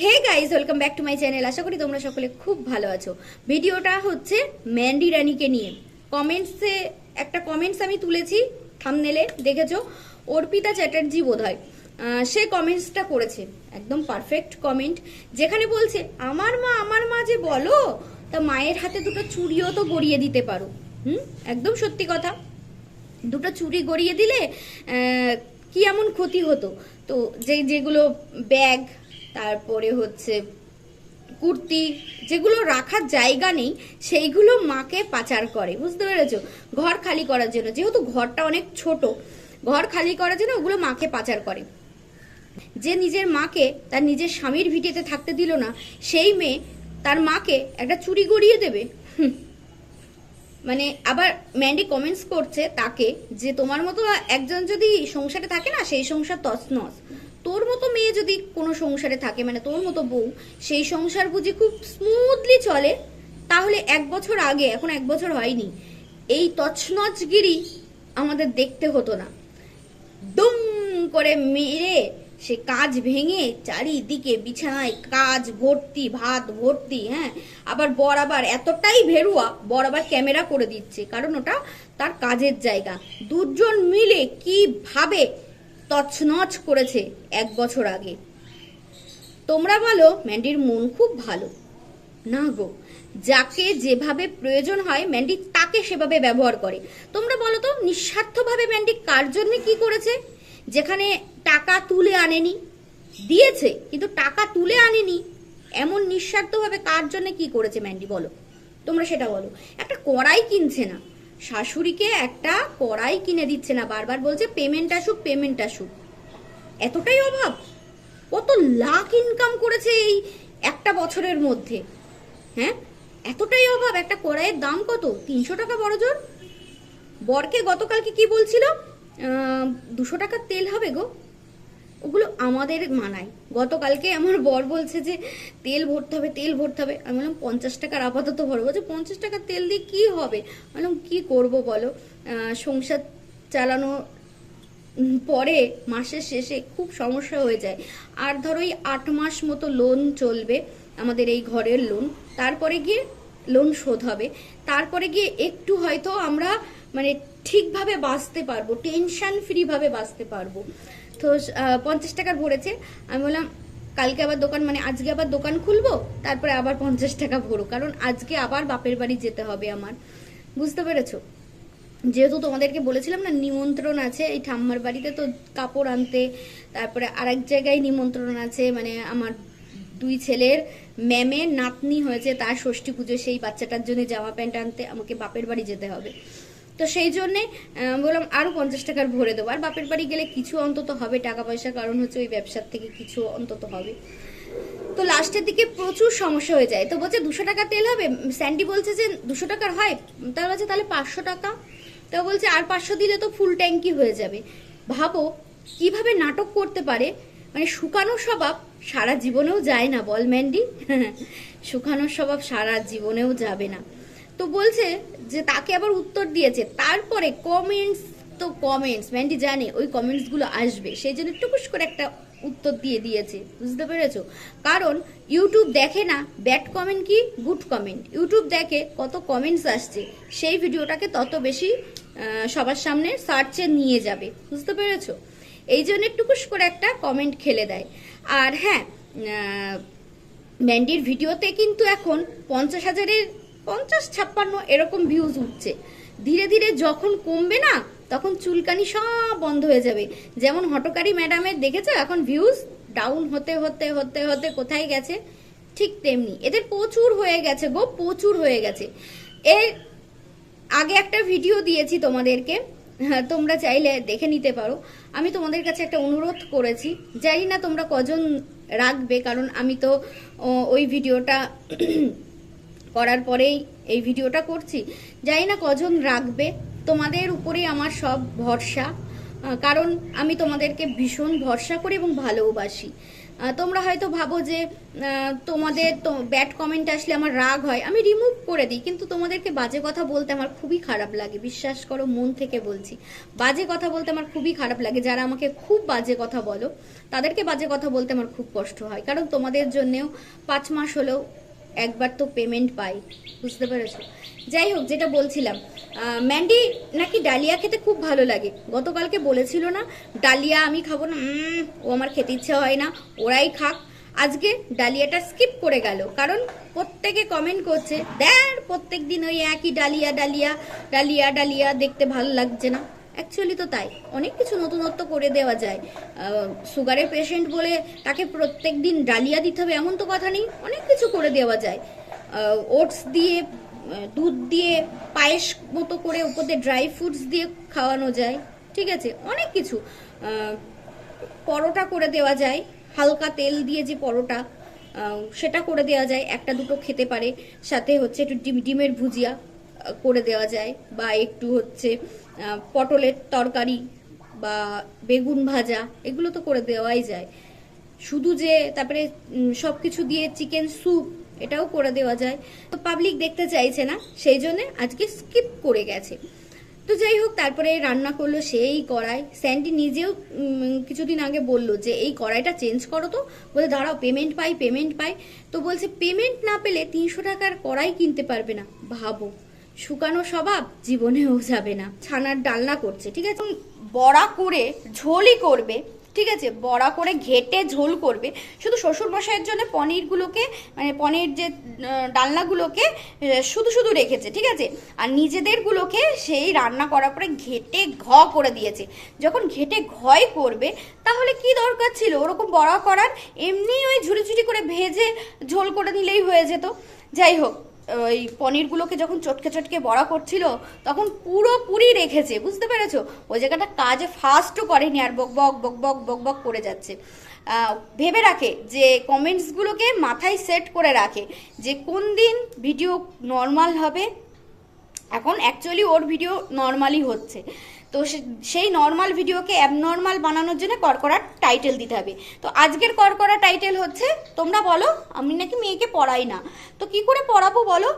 Hey guys welcome back to my channel আশা করি তোমরা সকলে খুব ভালো আছো। ভিডিওটা হচ্ছে ম্যান্ডি রানীকে নিয়ে। কমেন্টসে একটা কমেন্টস আমি তুলেছি থামনেলে দেখেছ? অর্পিতা চ্যাটার্জি বোধ হয় সে কমেন্টসটা করেছে। একদম পারফেক্ট কমেন্ট যেখানে বলছে, আমার মা আমার মা যে বলো, তা মায়ের হাতে দুটো চুড়িও তো গড়িয়ে দিতে পারো। হুম? একদম সত্যি কথা। দুটো চুড়ি গড়িয়ে দিলে কি এমন ক্ষতি হতো? তো যে যেগুলো ব্যাগ তারপরে হচ্ছে কুর্তি, যেগুলো রাখার জায়গা নেই, সেইগুলো মাকে পাচার করে, বুঝতে পেরেছ? ঘর খালি করার জন্য, যেহেতু ঘরটা অনেক ছোট, ঘর খালি করার জন্য ওগুলো মাকে পাচার করে। যে নিজের মাকে, তার নিজের স্বামীর ভিটেতে থাকতে দিল না, সেই মেয়ে তার মাকে একটা চুরি গড়িয়ে দেবে। মানে আবার ম্যান্ডি কমেন্টস করছে তাকে, যে তোমার মতো একজন যদি সংসারে থাকে না, সেই সংসার তছনছ। তোর মতো মেয়ে যদি কোনো সংসারে থাকে মানে তোর মতো বউ, সেই সংসার বুঝি খুব স্মুথলি চলে, তাহলে এক বছর আগে, এখন এক বছর হয়নি, এই তছনছগিরি আমাদের দেখতে হতো না। দুম করে মেরে সে কাজ ভেঙে চারিদিকে বিছানায় কাজ, ভর্তি, ভাত, ভর্তি হ্যাঁ? আবার বর আবার এতটাই ভেরুয়া, বর আবার ক্যামেরা করে দিচ্ছে, কারণ ওটা তার কাজের জায়গা। দুজন মিলে কীভাবে তছনছ করেছে এক বছর আগে। তোমরা বলো, ম্যান্ডির মন খুব ভালো। না গো, যাকে যেভাবে প্রয়োজন হয়, ম্যান্ডি তাকে সেভাবে ব্যবহার করে। তোমরা বলো তো, নিঃস্বার্থভাবে ম্যান্ডি কার জন্য কি করেছে? যেখানে টাকা তুলে আনেনি। দিয়েছে, কিন্তু টাকা তুলে আনেনি। এমন নিঃস্বার্থভাবে কার জন্য কি করেছে ম্যান্ডি বলো। তোমরা সেটা বলো। একটা কড়াই কিনছে না। শাশুড়িকে একটা কড়াই কিনে দিচ্ছে না, বারবার বলছে পেমেন্ট আসুক পেমেন্ট আসুক। এতটাই অভাব? কত লাখ ইনকাম করেছে এই একটা বছরের মধ্যে হ্যাঁ? এতটাই অভাব, একটা কড়াইয়ের দাম কত? তিনশো টাকা বড় জোর? বরকে গতকালকে কি বলছিল? দুশো টাকার তেল হবে গো। ওগুলো আমাদের মানায়। গতকালকে আমার বর বলছে যে, তেল ভরতে হবে, তেল ভরতে হবে। আমি বললাম, পঞ্চাশ টাকার আপাতত ভরবো। বলছে, পঞ্চাশ টাকার তেল দিয়ে কি হবে? বললাম, কি করব বলো? সংসার চালানো পরে, মাসের শেষে খুব সমস্যা হয়ে যায়। আর ধরো, এই আট মাস মতো লোন চলবে, আমাদের এই ঘরের লোন তারপরে গিয়ে লোন শোধ হবে। তারপরে গিয়ে একটু হয়তো আমরা মানে ঠিকভাবে বাঁচতে পারব টেনশন ফ্রিভাবে বাঁচতে পারব। তো পঞ্চাশ টাকার ভরেছে। আমি বললাম, কালকে আবার দোকান মানে আজকে আবার দোকান খুলবো? তারপরে আবার পঞ্চাশ টাকা ভরো। কারণ আজকে আবার বাপের বাড়ি যেতে হবে আমার। বুঝতে পেরেছ? যেহেতু তোমাদেরকে বলেছিলাম না, নিমন্ত্রণ আছে এই ঠাম্মার বাড়িতে, তো কাপড় আনতে, তারপরে আরেক জায়গায় নিমন্ত্রণ আছে মানে আমার দুই ছেলের ম্যামের নাতনি হয়েছে, তার ষষ্ঠী পুজো সেই বাচ্চাটার জন্য জামা প্যান্ট আনতে আমাকে বাপের বাড়ি যেতে হবে। তো সেই জন্যে বললাম আরও পঞ্চাশ টাকার ভরে দেবো। আর বাপের বাড়ি গেলে কিছু অন্তত হবে টাকা পয়সা কারণ হচ্ছে ওই ব্যবসার থেকে কিছু অন্তত হবে। তো লাস্টের দিকে প্রচুর সমস্যা হয়ে যায়। তো বলছে দুশো টাকা তেল হবে? স্যান্ডি বলছে যে দুশো টাকার হয়? তাহলে বলছে তাহলে পাঁচশো টাকা। তো বলছে আর পাঁচশো দিলে তো ফুল ট্যাঙ্কি হয়ে যাবে। ভাবো, কীভাবে নাটক করতে পারে? মানে শুকানো স্বভাব সারা জীবনেও যায় না বল, ম্যান্ডি? শুকানোর স্বভাব সারা জীবনেও যাবে না। তো বলছে যে তাকে আবার উত্তর দিয়েছে। তারপরে কমেন্টস তো কমেন্টস ম্যান্ডি জানে ওই কমেন্টসগুলো আসবে। সেই জন্য টুকুস করে একটা উত্তর দিয়ে দিয়েছে। বুঝতে পেরেছ? কারণ ইউটিউব দেখে না ব্যাড কমেন্ট কি? গুড কমেন্ট ইউটিউব দেখে কত কমেন্টস আসছে, সেই ভিডিওটাকে তত বেশি সবার সামনে সার্চে নিয়ে যাবে। বুঝতে পেরেছ? এই জন্য টুকুস করে একটা কমেন্ট খেলে দেয়। আর হ্যাঁ ম্যান্ডির ভিডিওতে কিন্তু এখন পঞ্চাশ হাজারের পঞ্চাশ ছাপ্পান্ন এরকম ভিউজ উঠছে। ধীরে ধীরে যখন কমবে না তখন চুলকানি সব বন্ধ হয়ে যাবে। যেমন হটকারি ম্যাডামের দেখেছ? এখন ভিউজ ডাউন হতে হতে হতে হতে কোথায় গেছে? ঠিক তেমনি। এদের প্রচুর হয়ে গেছে গো প্রচুর হয়ে গেছে। এর আগে একটা ভিডিও দিয়েছি তোমাদেরকে। হ্যাঁ, তোমরা চাইলে দেখে নিতে পারো। আমি তোমাদের কাছে একটা অনুরোধ করেছি। জানি না তোমরা কজন রাখবে কারণ আমি তো ওই ভিডিওটা করার পরেই এই ভিডিওটা করছি। জানি না কজন রাখবে। তোমাদের উপরেই আমার সব ভরসা। কারণ আমি তোমাদেরকে ভীষণ ভরসা করি এবং ভালোবাসি। তোমরা হয়তো ভাবো যে তোমাদের তো ব্যাড কমেন্ট আসলে আমার রাগ হয়। আমি রিমুভ করে দিই, কিন্তু তোমাদেরকে বাজে কথা বলতে আমার খুবই খারাপ লাগে। বিশ্বাস করো, মন থেকে বলছি। বাজে কথা বলতে আমার খুবই খারাপ লাগে। যারা আমাকে খুব বাজে কথা বলো, তাদেরকে বাজে কথা বলতে আমার খুব কষ্ট হয়। কারণ তোমাদের জন্যেও পাঁচ মাস হলেও একবার তো পেমেন্ট পাই, বুঝতে পেরেছ? যাই হোক, যেটা বলছিলাম ম্যান্ডি নাকি ডালিয়া খেতে খুব ভালো লাগে? গতকালকে বলেছিল না, ডালিয়া আমি খাব না। ও আমার খেতে ইচ্ছে হয় না, ওরাই খাক। আজকে ডালিয়াটা স্কিপ করে গেল, কারণ প্রত্যেকে কমেন্ট করছে, দেখ প্রত্যেক দিন ওই একই ডালিয়া ডালিয়া ডালিয়া ডালিয়া, দেখতে ভালো লাগছে না। অ্যাকচুয়ালি তো তাই। অনেক কিছু নতুনত্ব করে দেওয়া যায়। সুগারের পেশেন্ট বলে তাকে প্রত্যেক দিন ডালিয়া দিতে হবে এমন তো কথা নেই। অনেক কিছু করে দেওয়া যায়। ওটস দিয়ে দুধ দিয়ে, পায়েস মতো করে দিয়ে ড্রাই ফ্রুটস দিয়ে খাওয়ানো যায়। ঠিক আছে? অনেক কিছু। পরোটা করে দেওয়া যায়। হালকা তেল দিয়ে যে পরোটা সেটা করে দেওয়া যায়। একটা দুটো খেতে পারে। সাথে হচ্ছে একটু ডিম, ডিমের ভুজিয়া। করে দেওয়া যায় বা একটু হচ্ছে পটলের তরকারি বা বেগুন ভাজা, এগুলো তো করে দেওয়াই যায়। শুধু যে তারপরে সব কিছু দিয়ে চিকেন স্যুপ, এটাও করে দেওয়া যায়। তো পাবলিক দেখতে চাইছে না, সেই জন্য আজকে স্কিপ করে গেছে। তো যাই হোক, তারপরে রান্না করল সেই কড়াই। স্যান্ডি নিজেও কিছুদিন আগে বলল যে, এই কড়াইটা চেঞ্জ করো তো। বলে দাঁড়াও পেমেন্ট পাই পেমেন্ট পাই। তো বলছে পেমেন্ট না পেলে তিনশো টাকার কড়াই কিনতে পারবে না। ভাবো। শুকানো স্বভাব জীবনেও যাবে না। ছানার ডালনা করছে, ঠিক আছে? বড়া করে ঝোলই করবে, ঠিক আছে? বড়া করে ঘেটে ঝোল করবে। শুধু শ্বশুর মশাইয়ের জন্য পনিরগুলোকে মানে পনির যে ডালনাগুলোকে শুধু শুধু রেখেছে, ঠিক আছে? আর নিজেদেরগুলোকে সেই রান্না করার পরে ঘেটে ঘ করে দিয়েছে। যখন ঘেটে ঘয় করবে, তাহলে কি দরকার ছিল? ওরকম বড়া করার? এমনি ওই ঝুড়ি ঝুড়ি করে ভেজে ঝোল করে নিলেই হয়ে যেত। যাই হোক ওই পনিরগুলোকে যখন চটকে চটকে বড়া করছিল, তখন পুরোপুরি রেখেছে, বুঝতে পেরেছ? ওই জায়গাটা কাজে ফাস্টও করেনি আর বক বক বক বক বক বক করে যাচ্ছে। ভেবে রাখে যে কমেন্টসগুলোকে মাথায় সেট করে রাখে যে কোন দিন ভিডিও নর্মাল হবে। এখন অ্যাকচুয়ালি ওর ভিডিও নর্মালি হচ্ছে। তো সেই নর্মাল ভিডিওকে অ্যাবনর্মাল বানানোর জন্য করকরা টাইটেল দিতে হবে। তো আজকের করকরা টাইটেল হচ্ছে, তোমরা বলো, আমি নাকি মেয়েকে পড়াই না। তো কি করে পড়াবো বলো?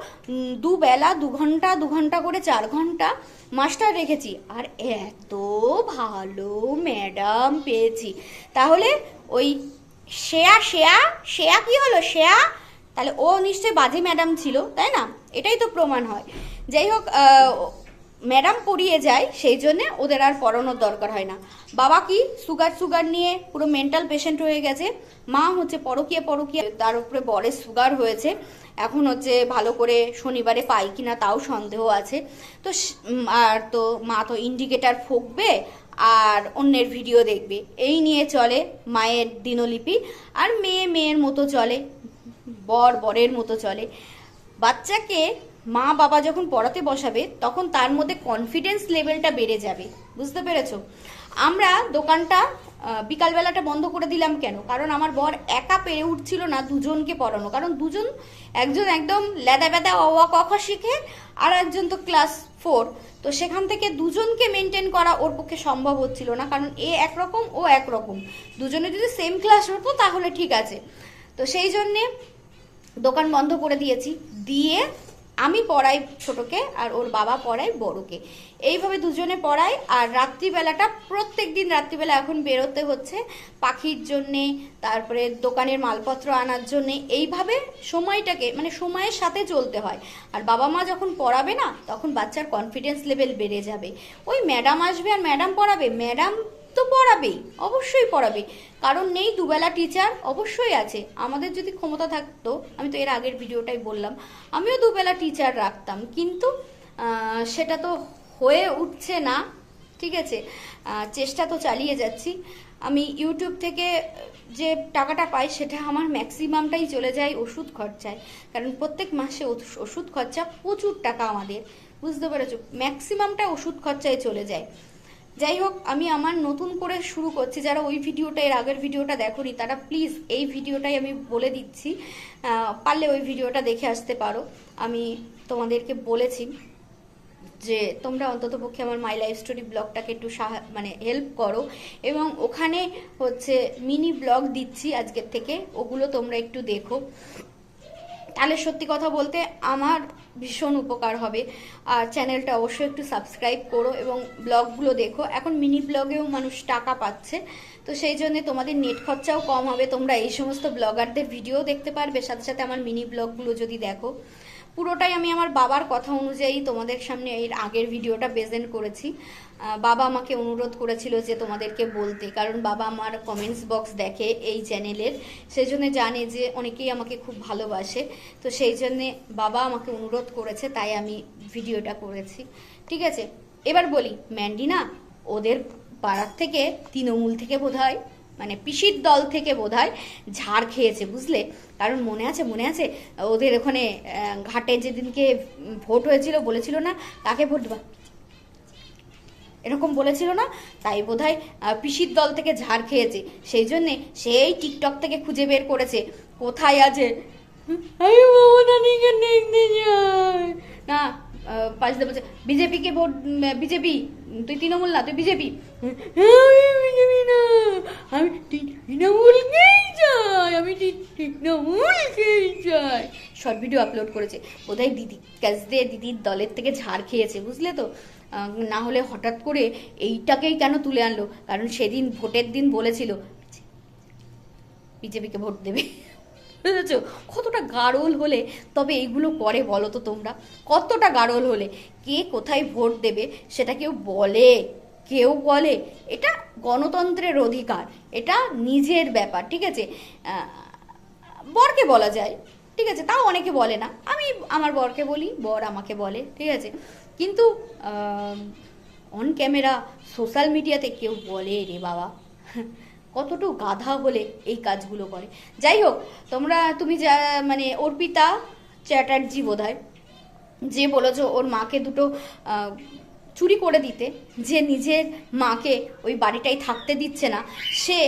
দুবেলা দু ঘণ্টা দু ঘণ্টা করে চার ঘণ্টা মাস্টার রেখেছি। আর এত ভালো ম্যাডাম পেয়েছি। তাহলে ওই শেয়া শেয়া শেয়া কি হলো? শেয়া তাহলে ও নিশ্চয়ই বাজে ম্যাডাম ছিল, তাই না? এটাই তো প্রমাণ হয়। যাই হোক ম্যাডাম পড়িয়ে যায়, সেই জন্য ওদের আর পড়ানোর দরকার হয় না। বাবা কি সুগার সুগার নিয়ে পুরো মেন্টাল পেশেন্ট হয়ে গেছে? মা হচ্ছে পরকিয়ে পরকিয়ে, তার উপরে বরের সুগার হয়েছে। এখন হচ্ছে ভালো করে শনিবারে পাই কিনা তাও সন্দেহ আছে। তো আর তো মা তো ইন্ডিকেটার ফুঁকবে আর অন্যের ভিডিও দেখবে। এই নিয়ে চলে মায়ের দিনলিপি আর মেয়ে মেয়ের মতো চলে, বর বরের মতো চলে। বাচ্চাকে মা বাবা যখন পড়াতে বসাবে, তখন তার মধ্যে কনফিডেন্স লেভেলটা বেড়ে যাবে। বুঝতে পেরেছ? আমরা দোকানটা বিকালবেলাটা বন্ধ করে দিলাম কেন? কারণ আমার বর একা পেরে উঠছিল না দুজনকে পড়ানো। কারণ দুজন, একজন একদম লেদা বেদা অওয়া ক, খ শিখে, আর একজন তো ক্লাস ফোর তো সেখান থেকে দুজনকে মেনটেন করা ওর পক্ষে সম্ভব হচ্ছিল না, কারণ এ একরকম, ও একরকম। দুজনে যদি সেম ক্লাস হতো, তাহলে ঠিক আছে। তো সেই জন্যে দোকান বন্ধ করে দিয়েছি। দিয়ে আমি পড়াই ছোটকে আর ওর বাবা পড়াই বড়কে। এইভাবে দুজনে পড়াই আর রাত্রিবেলাটা প্রত্যেক দিন রাত্রিবেলা এখন বেরোতে হচ্ছে পাখির জন্যে, তারপরে দোকানের মালপত্র আনার জন্যে। এইভাবে সময়টাকে মানে সময়ের সাথে চলতে হয়। আর বাবা মা যখন পড়াবে না, তখন বাচ্চার কনফিডেন্স লেভেল বেড়ে যাবে। ওই ম্যাডাম আসবে আর ম্যাডাম পড়াবে। ম্যাডাম তো পড়াবেই, অবশ্যই পড়াবে। কারণ নেই দুবেলা টিচার অবশ্যই আছে। আমাদের যদি ক্ষমতা থাকতো, আমি তো এর আগের ভিডিওটাই বললাম, আমিও দুবেলা টিচার রাখতাম। কিন্তু সেটা তো হয়ে উঠছে না, ঠিক আছে? চেষ্টা তো চালিয়ে যাচ্ছি। আমি ইউটিউব থেকে যে টাকাটা পাই, সেটা আমার ম্যাক্সিমামটাই চলে যায় ওষুধ খরচায়। কারণ প্রত্যেক মাসে ওষ- ওষুধ খরচা প্রচুর টাকা আমাদের। বুঝতে পেরেছ? ম্যাক্সিমামটা ওষুধ খরচায় চলে যায়। যাই হোক আমি আমার নতুন করে শুরু করছি, যারা ওই ভিডিওটা, এর আগের ভিডিওটা দেখোনি, তারা প্লিজ এই ভিডিওটাই আমি বলে দিচ্ছি। পারলে ওই ভিডিওটা দেখে আসতে পারো। আমি তোমাদেরকে বলেছি যে, তোমরা অন্তত পক্ষে আমার মাই লাইফ স্টোরি ব্লগটাকে একটু মানে হেল্প করো। এবং ওখানে হচ্ছে মিনি ব্লগ দিচ্ছি আজকের থেকে, ওগুলো তোমরা একটু দেখো। তাহলে সত্যি কথা বলতে আমার ভীষণ উপকার হবে। আর চ্যানেলটা অবশ্যই একটু সাবস্ক্রাইব করো এবং ব্লগগুলো দেখো। এখন মিনি ব্লগেও মানুষ টাকা পাচ্ছে। তো সেই জন্য তোমাদের নেট খরচাও কম হবে। তোমরা এই সমস্ত ব্লগারদের ভিডিও দেখতে পারবে। সাথে সাথে আমার মিনি ব্লগগুলো যদি দেখো। পুরোটাই আমি আমার বাবার কথা অনুযায়ী তোমাদের সামনে এর আগের ভিডিওটা প্রেজেন্ট করেছি। বাবা আমাকে অনুরোধ করেছিল যে তোমাদেরকে বলতে, কারণ বাবা আমার কমেন্টস বক্স দেখে এই চ্যানেলের সেই জন্য জানে যে অনেকেই আমাকে খুব ভালোবাসে। তো সেই জন্যে বাবা আমাকে অনুরোধ করেছে, তাই আমি ভিডিওটা করেছি। ঠিক আছে? এবার বলি ম্যান্ডি না ওদের পাড়ার থেকে, তৃণমূল থেকে বোধ হয় মানে পিসির দল থেকে বোধহয় ঝাড় খেয়েছে, বুঝলে? কারণ মনে আছে মনে আছে? ওদের ওখানে ঘাটে যেদিনকে ভোট হয়েছিল, বলেছিল না, কাকে ভোট দেবা? এরকম বলেছিল না? তাই বোধহয় পিসির দল থেকে ঝাড় খেয়েছে। সেই জন্যে সেই টিকটক থেকে খুঁজে বের করেছে। কোথায় আছে? না আহ, পাশে বলছে বিজেপিকে ভোট বিজেপি? তুই তৃণমূল না তুই বিজেপি? না। আমি তৃণমূলকেই চাই? আমি তৃণমূলকেই চাই? শর্ট ভিডিও আপলোড করেছে। বোধহয় দিদি ক্যাচ দিয়ে দিদির দলের থেকে ঝাড় খেয়েছে বুঝলে তো? না হলে হঠাৎ করে এইটাকেই কেন তুলে আনলো? কারণ সেদিন ভোটের দিন বলেছিল, বিজেপিকে ভোট দেবে। বুঝেছ? কতটা গাড়ল হলে। তবে এইগুলো করে বলো তো তোমরা। কতটা গাড়ল হলে? কে কোথায় ভোট দেবে সেটা কেউ বলে। কেউ বলে। এটা গণতন্ত্রের অধিকার। এটা নিজের ব্যাপার, ঠিক আছে? বরকে বলা যায়, ঠিক আছে? তাও অনেকে বলে না। আমি আমার বরকে বলি, বর আমাকে বলে, ঠিক আছে? কিন্তু অন ক্যামেরা সোশ্যাল মিডিয়াতে কেউ বলে রে বাবা, কতটুকু গাধা হলে এই কাজগুলো করে। যাই হোক, তোমরা, তুমি যা মানে অর্পিতা চ্যাটার্জি বোধ যে বলেছ ওর মাকে দুটো চুরি করে দিতে, যে নিজের মাকে ওই বাড়িটাই থাকতে দিচ্ছে না, সে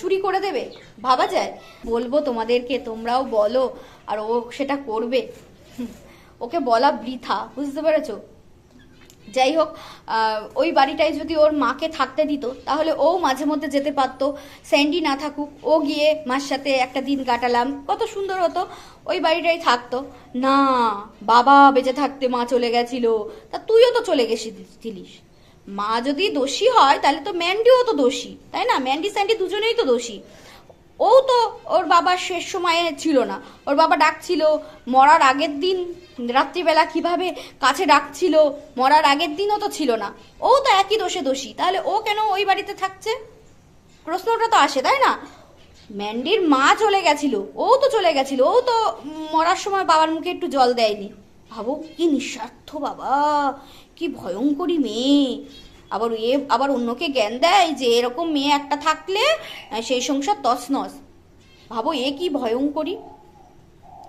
চুরি করে দেবে? ভাবা যায়? বলব তোমাদেরকে, তোমরাও বলো, আর ও সেটা করবে। ওকে বলা বৃথা, বুঝতে পেরেছ? যাই হোক ওই বাড়িটায় যদি ওর মাকে থাকতে দিত, তাহলে ও মাঝে মধ্যে যেতে পারতো। স্যান্ডি না থাকুক, ও গিয়ে মার সাথে একটা দিন কাটালাম। কত সুন্দর হতো, ওই বাড়িটাই থাকতো। না, বাবা বেঁচে থাকতে মা চলে গেছিল। তা তুইও তো চলে গেছিলিস। মা যদি দোষী হয়, তাহলে তো ম্যান্ডিও তো দোষী, তাই না? ম্যান্ডি, স্যান্ডি দুজনেই তো দোষী। ও তো ওর বাবার শেষ সময়ে ছিল না। ওর বাবা ডাকছিল, মরার আগের দিন রাত্রিবেলা কীভাবে কাছে ডাকছিল, মরার আগের দিনও তো ছিল না। ও তো একই দোষে দোষী, তাহলে ও কেন ওই বাড়িতে থাকছে? প্রশ্নটা তো আসে, তাই না? ম্যান্ডির মা চলে গেছিল, ও তো চলে গেছিল, ও তো মরার সময় বাবার মুখে একটু জল দেয়নি। ভাবো কি নিঃস্বার্থ বাবা, কি ভয়ঙ্করী মেয়ে। আবার এ, আবার অন্যকে জ্ঞান দেয় যে এরকম মেয়ে একটা থাকলে সেই সংসার তছনছ। ভাবো এ কি ভয়ঙ্করী?